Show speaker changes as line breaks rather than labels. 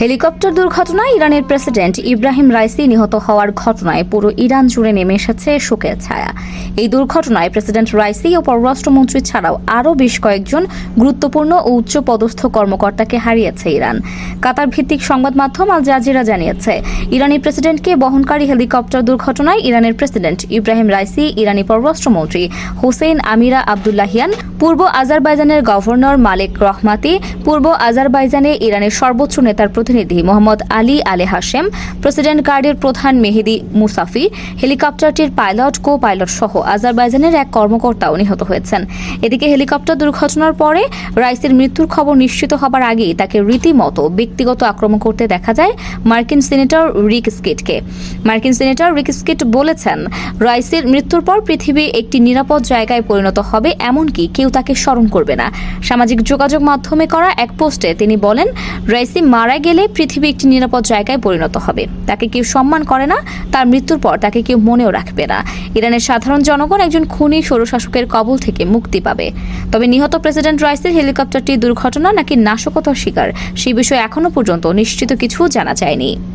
Helicopter দুর্ঘটনায় ইরানের president Ebrahim Raisi নিহত হওয়ার ঘটনায় পুরো ইরান জুড়ে নেমে এসেছে শোকের ছায়া। এই দুর্ঘটনায় প্রেসিডেন্ট রাইসি ও পররাষ্ট্রমন্ত্রী ছাড়াও আরও বেশ কয়েকজন গুরুত্বপূর্ণ ও উচ্চ পদস্থ কর্মকর্তাকে হারিয়েছে ইরান। কাতার ভিত্তিক সংবাদ মাধ্যম আল জাজিরা জানিয়েছে, ইরানি প্রেসিডেন্টকে বহনকারী হেলিকপ্টার দুর্ঘটনায় ইরানের প্রেসিডেন্ট ইব্রাহিম রাইসি, ইরানি পররাষ্ট্রমন্ত্রী হোসেন আমিরা আবদুল্লাহিয়ান, পূর্ব আজারবাইজানের গভর্নর মালেক রহমাতি, পূর্ব আজারবাইজানে ইরানের সর্বোচ্চ নেতার প্রতিনিধি মোহাম্মদ আলী আলে হাশেম, প্রেসিডেন্ট গার্ডের প্রধান মেহেদি মুসাফি, হেলিকপ্টারটির পাইলট কো পাইলট সহ আজারবাইজানের এক কর্মকর্তাও নিহত হয়েছেন। এদিকে হেলিকপ্টার দুর্ঘটনার পরে রাইসের মৃত্যুর খবর নিশ্চিত হবার আগেই তাকে রীতিমতো ব্যক্তিগত আক্রমণ করতে দেখা যায় মার্কিন সিনেটর রিক স্কিটকে। মার্কিন সিনেটর রিক স্কিট বলেছেন, রাইসের মৃত্যুর পর পৃথিবী একটি নিরাপদ জায়গায় পরিণত হবে, এমনকি কেউ তাকে স্মরণ করবে না। সামাজিক যোগাযোগ মাধ্যমে করা এক পোস্টে তিনি বলেন, রাইসি মারা গেলে পৃথিবী একটি নিরাপদ জায়গায় পরিণত হবে। তাকে কেউ সম্মান করে না, তার মৃত্যুর পর তাকে কেউ মনেও রাখবে না। ইরানের সাধারণ জনগণ একজন খুনি স্বৈরশাসকের কবল থেকে মুক্তি পাবে। তবে নিহত প্রেসিডেন্ট রাইসের হেলিকপ্টারটি দুর্ঘটনা নাকি নাশকতার শিকার, সে বিষয়ে এখনও পর্যন্ত নিশ্চিত কিছু জানা যায়নি।